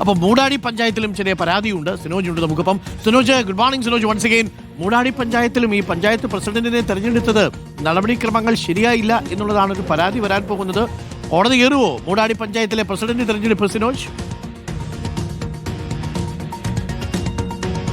അപ്പോൾ മൂടാടി പഞ്ചായത്തിലും ചെറിയ പരാതിയുണ്ട്. സിനോജ് ഉണ്ട് നമുക്കിപ്പം. Sinoj good morning Sinoj once again Moodadi പഞ്ചായത്തിലും ഈ പഞ്ചായത്ത് പ്രസിഡന്റിനെ തെരഞ്ഞെടുത്തത് നടപടിക്രമങ്ങൾ ശരിയായില്ല എന്നുള്ളതാണ് ഒരു പരാതി വരാൻ പോകുന്നത്. കോടതി കയറുവോ മൂടാടി പഞ്ചായത്തിലെ പ്രസിഡന്റ് തെരഞ്ഞെടുപ്പ് സിനോജ്?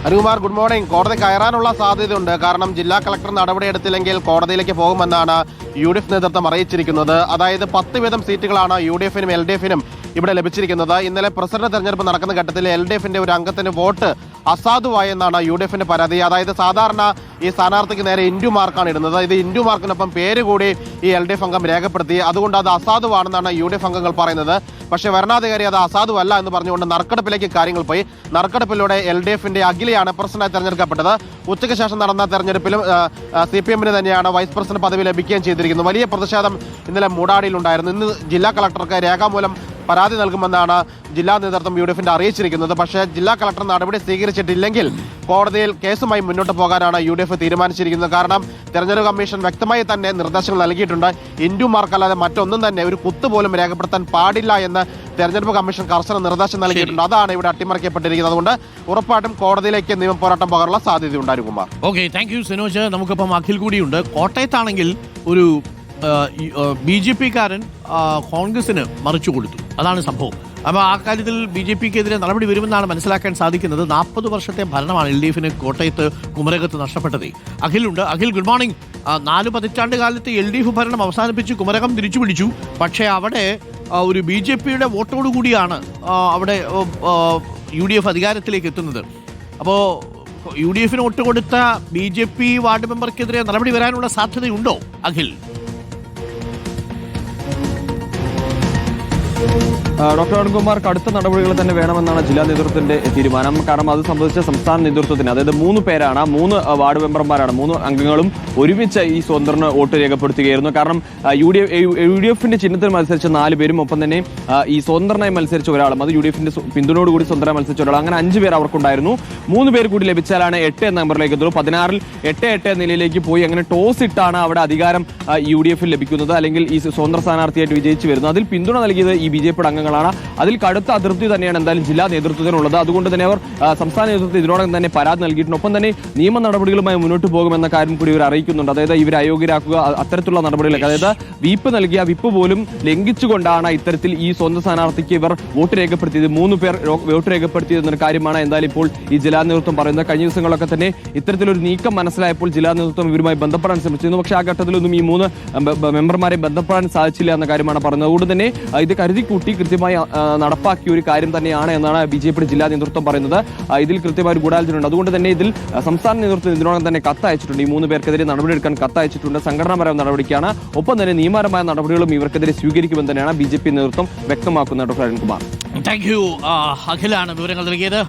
അനുകുമാർ ഗുഡ് മോർണിംഗ് കോടതി കയറാനുള്ള സാധ്യതയുണ്ട്. കാരണം ജില്ലാ കളക്ടർ നടപടിയെടുത്തില്ലെങ്കിൽ കോടതിയിലേക്ക് പോകുമെന്നാണ് യു ഡി എഫ് നേതൃത്വം അറിയിച്ചിരിക്കുന്നത്. അതായത് പത്ത് വീതം സീറ്റുകളാണ് യു ഡി എഫിനും എൽ ഡി എഫിനും ഇവിടെ ലഭിച്ചിരിക്കുന്നത്. ഇന്നലെ പ്രസിഡന്റ് തെരഞ്ഞെടുപ്പ് നടക്കുന്ന ഘട്ടത്തിൽ എൽ ഡി എഫിന്റെ ഒരു അംഗത്തിന് വോട്ട് അസാധുവായെന്നാണ് യു ഡി എഫിന്റെ പരാതി. അതായത് സാധാരണ ഈ സ്ഥാനാർത്ഥിക്ക് നേരെ ഇൻഡു മാർക്കാണ് ഇടുന്നത്. ഇത് ഇൻഡു മാർക്കിനൊപ്പം പേര് കൂടി ഈ എൽ ഡി എഫ് അംഗം രേഖപ്പെടുത്തി. അതുകൊണ്ട് അത് അസാധുവാണെന്നാണ് യു ഡി എഫ് അംഗങ്ങൾ പറയുന്നത്. പക്ഷേ വരണാധികാരി അത് അസാധുവല്ല എന്ന് പറഞ്ഞുകൊണ്ട് നറുക്കെടുപ്പിലേക്ക് കാര്യങ്ങൾ പോയി. നറുക്കെടുപ്പിലൂടെ എൽ ഡി എഫിന്റെ അഖിലയാണ് പ്രസിഡന്റായി തെരഞ്ഞെടുക്കപ്പെട്ടത്. ഉച്ചയ്ക്ക് ശേഷം നടന്ന തെരഞ്ഞെടുപ്പിലും സി പി എമ്മിന് തന്നെയാണ് വൈസ് പ്രസിഡന്റ് പദവി ലഭിക്കുകയും ചെയ്തിരിക്കുന്നത് വലിയ പ്രതിഷേധം ഇന്നലെ മൂടാടിയിലുണ്ടായിരുന്നു. ഇന്ന് ജില്ലാ കളക്ടർക്ക് രേഖാമൂലം പരാതി നൽകുമെന്നാണ് ജില്ലാ നേതൃത്വം യു ഡി എഫിന്റെ അറിയിച്ചിരിക്കുന്നത്. പക്ഷേ ജില്ലാ കളക്ടർ നടപടി സ്വീകരിച്ചിട്ടില്ലെങ്കിൽ കോടതിയിൽ കേസുമായി മുന്നോട്ട് പോകാനാണ് യു ഡി എഫ് തീരുമാനിച്ചിരിക്കുന്നത്. കാരണം തെരഞ്ഞെടുപ്പ് കമ്മീഷൻ വ്യക്തമായി തന്നെ നിർദ്ദേശങ്ങൾ നൽകിയിട്ടുണ്ട്. ഇൻഡു മാർക്കല്ലാതെ മറ്റൊന്നും തന്നെ ഒരു കുത്ത് പോലും രേഖപ്പെടുത്താൻ പാടില്ല എന്ന് തെരഞ്ഞെടുപ്പ് കമ്മീഷൻ കർശന നിർദ്ദേശം നൽകിയിട്ടുണ്ട്. അതാണ് ഇവിടെ അട്ടിമറിക്കപ്പെട്ടിരിക്കുന്നത്. അതുകൊണ്ട് ഉറപ്പായിട്ടും കോടതിയിലേക്ക് നിയമം പോരാട്ടം പോകാനുള്ള സാധ്യതയുണ്ട് Arukumar okay thank you Sinoj നമുക്കിപ്പം അഖിൽ കൂടിയുണ്ട്. കോട്ടയത്താണെങ്കിൽ ഒരു ബി ജെ പിക്കാരൻ കോൺഗ്രസിന് മറിച്ചു കൊടുത്തു. അതാണ് സംഭവം. അപ്പോൾ ആ കാര്യത്തിൽ ബി ജെ പിക്കെതിരെ നടപടി വരുമെന്നാണ് മനസ്സിലാക്കാൻ സാധിക്കുന്നത്. നാൽപ്പത് വർഷത്തെ ഭരണമാണ് എൽ ഡി എഫിന് കോട്ടയത്ത് കുമരകത്ത് നഷ്ടപ്പെട്ടത്. അഖിലുണ്ട്. അഖിൽ ഗുഡ് മോർണിംഗ് നാല് പതിറ്റാണ്ട് കാലത്ത് എൽ ഡി എഫ് ഭരണം അവസാനിപ്പിച്ച് കുമരകം തിരിച്ചു പിടിച്ചു. പക്ഷേ അവിടെ ഒരു ബി ജെ പിയുടെ വോട്ടോടുകൂടിയാണ് അവിടെ യു ഡി എഫ് അധികാരത്തിലേക്ക് എത്തുന്നത്. അപ്പോൾ യു ഡി എഫിന് വോട്ട് കൊടുത്ത ബി ജെ പി വാർഡ് മെമ്പർക്കെതിരെ നടപടി വരാനുള്ള സാധ്യതയുണ്ടോ അഖിൽ? ആ, ഡോക്ടർ അരുൺകുമാർ കടുത്ത നടപടികൾ തന്നെ വേണമെന്നാണ് ജില്ലാ നേതൃത്വത്തിന്റെ തീരുമാനം. കാരണം അത് സംബന്ധിച്ച സംസ്ഥാന നേതൃത്വത്തിന് അതായത് മൂന്ന് പേരാണ് മൂന്ന് വാർഡ് മെമ്പർമാരാണ് മൂന്ന് അംഗങ്ങളും ഒരുമിച്ച് ഈ സ്വതന്ത്രന് വോട്ട് രേഖപ്പെടുത്തുകയായിരുന്നു. കാരണം U D F U D എഫിന്റെ ചിഹ്നത്തിൽ മത്സരിച്ച നാല് പേരും ഒപ്പം തന്നെ ഈ സ്വതന്ത്രനായി മത്സരിച്ച ഒരാളും അത് യു ഡി എഫിന്റെ പിന്തുണയോടുകൂടി സ്വതന്ത്രമായി മത്സരിച്ച ഒരാൾ അങ്ങനെ അഞ്ച് പേർ അവർക്കുണ്ടായിരുന്നു. മൂന്ന് പേർ കൂടി ലഭിച്ചാലാണ് എട്ട് എന്ന നമ്പറിലേക്ക് എത്തുള്ളൂ പതിനാറിൽ എട്ട് എട്ട് നിലയിലേക്ക് പോയി അങ്ങനെ ടോസ് ഇട്ടാണ് അവിടെ അധികാരം യു ഡി എഫിൽ ലഭിക്കുന്നത് അല്ലെങ്കിൽ ഈ സ്വതന്ത്ര സ്ഥാനാർത്ഥിയായിട്ട് വിജയിച്ചു വരുന്നത്. അതിൽ പിന്തുണ നൽകിയത് ഈ ബി ജെ പിയുടെ അംഗങ്ങളാണ് അതിൽ കടുത്ത അതൃപ്തി തന്നെയാണ് എന്തായാലും ജില്ലാ നേതൃത്വത്തിനുള്ളത്. അതുകൊണ്ട് തന്നെ അവർ സംസ്ഥാന നേതൃത്വത്തിൽ ഇതിനോടകം തന്നെ പരാതി നൽകിയിട്ടുണ്ട്. ഒപ്പം തന്നെ നിയമ നടപടികളുമായി മുന്നോട്ട് പോകുമെന്ന കാര്യം കൂടി ഇവർ അറിയിക്കുന്നുണ്ട്. അതായത് ഇവരെ അയോഗ്യരാക്കുക അത്തരത്തിലുള്ള നടപടികളൊക്കെ. അതായത് വിപ്പ് നൽകിയ വിപ്പ് പോലും ലംഘിച്ചുകൊണ്ടാണ് ഇത്തരത്തിൽ ഈ സ്വന്തം സ്ഥാനാർത്ഥിക്ക് ഇവർ വോട്ട് രേഖപ്പെടുത്തിയത്. മൂന്ന് പേർ വോട്ട് രേഖപ്പെടുത്തിയത് എന്നൊരു കാര്യമാണ് എന്തായാലും ഇപ്പോൾ ഈ ജില്ലാ നേതൃത്വം പറയുന്നത്. കഴിഞ്ഞ ദിവസങ്ങളൊക്കെ തന്നെ ഇത്തരത്തിലൊരു നീക്കം മനസ്സിലായപ്പോൾ ജില്ലാ നേതൃത്വം ഇവരുമായി ബന്ധപ്പെടാൻ ശ്രമിച്ചിരുന്നു. പക്ഷേ ആ ഘട്ടത്തിലൊന്നും ഈ മൂന്ന് മെമ്പർമാരെ ബന്ധപ്പെടാൻ സാധിച്ചില്ല എന്ന കാര്യമാണ് പറഞ്ഞത്. അതുകൊണ്ട് തന്നെ ഇത് കരുതിക്കൂട്ടി കൃത്യമായി നടപ്പാക്കിയ ഒരു കാര്യം തന്നെയാണ് എന്നാണ് ബി ജെ പിയുടെ ജില്ലാ നേതൃത്വം പറയുന്നത്. ഇതിൽ കൃത്യമായ ഒരു ഗൂഢാലോചനയുണ്ട്. അതുകൊണ്ട് തന്നെ ഇതിൽ സംസ്ഥാന നേതൃത്വം ഇതിനോടകം തന്നെ കത്തയച്ചിട്ടുണ്ട്. ഈ മൂന്ന് പേർക്കെതിരെ നടപടിയെടുക്കാൻ കത്തയച്ചിട്ടുണ്ട്. സംഘടനാപരമായ നടപടിക്കാണ്. ഒപ്പം തന്നെ നിയമപരമായ നടപടികളും ഇവർക്കെതിരെ സ്വീകരിക്കുമെന്ന് തന്നെയാണ് ബി ജെ പി നേതൃത്വം വ്യക്തമാക്കുന്നത്. ഡോക്ടർ അരുൺകുമാർ. താങ്ക് യു അഖിലാണ് വിവരങ്ങൾ നൽകിയത്.